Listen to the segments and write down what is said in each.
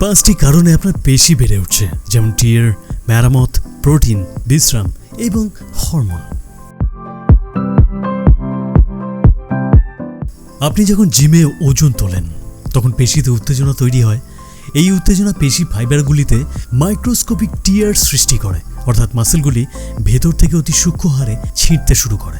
পাঁচটি কারণে আপনার পেশি বেড়ে উঠছে, যেমন টিয়ার, মেরামত, প্রোটিন, বিশ্রাম এবং হরমোন। আপনি যখন জিমে ওজন তোলেন, তখন পেশিতে উত্তেজনা তৈরি হয়। এই উত্তেজনা পেশি ফাইবারগুলিতে মাইক্রোস্কোপিক টিয়ার সৃষ্টি করে, অর্থাৎ মাসেলগুলি ভেতর থেকে অতি সূক্ষ্ম হারে ছিঁড়তে শুরু করে।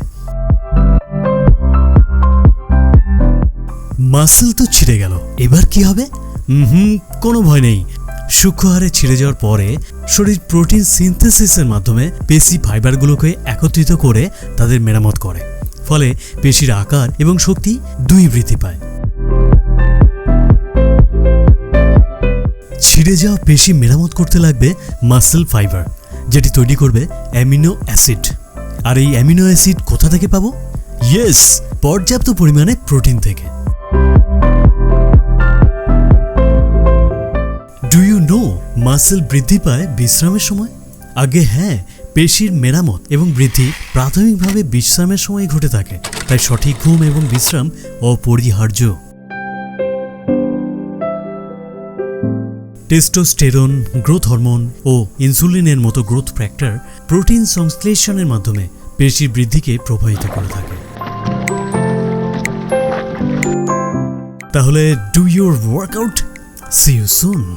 মাসেল তো ছিঁড়ে গেল, এবার কি হবে? হুম কোনো ভয় নেই। সূক্ষ্ম হারে ছিঁড়ে যাওয়ার পরে শরীর প্রোটিন সিনথেসিসের মাধ্যমে পেশি ফাইবারগুলোকে একত্রিত করে তাদের মেরামত করে। ফলে পেশির আকার এবং শক্তি দুই বৃদ্ধি পায়। ছিঁড়ে যাওয়া পেশি মেরামত করতে লাগবে মাসেল ফাইবার, যেটি তৈরি করবে অ্যামিনো অ্যাসিড। আর এই অ্যামিনো অ্যাসিড কোথা থেকে পাবো? ইয়েস, পর্যাপ্ত পরিমাণে প্রোটিন থেকে। মাসেল বৃদ্ধি পায় বিশ্রামের সময়? আগে হ্যাঁ পেশির মেরামত এবং বৃদ্ধি প্রাথমিকভাবে বিশ্রামের সময় ঘটে থাকে। তাই সঠিক ঘুম এবং বিশ্রাম অপরিহার্য। টেস্টোস্টেরন, গ্রোথ হরমোন ও ইনসুলিনের মতো গ্রোথ ফ্যাক্টর প্রোটিন সংশ্লেষণের মাধ্যমে পেশির বৃদ্ধিকে প্রভাবিত করে থাকে। তাহলে do your workout see you soon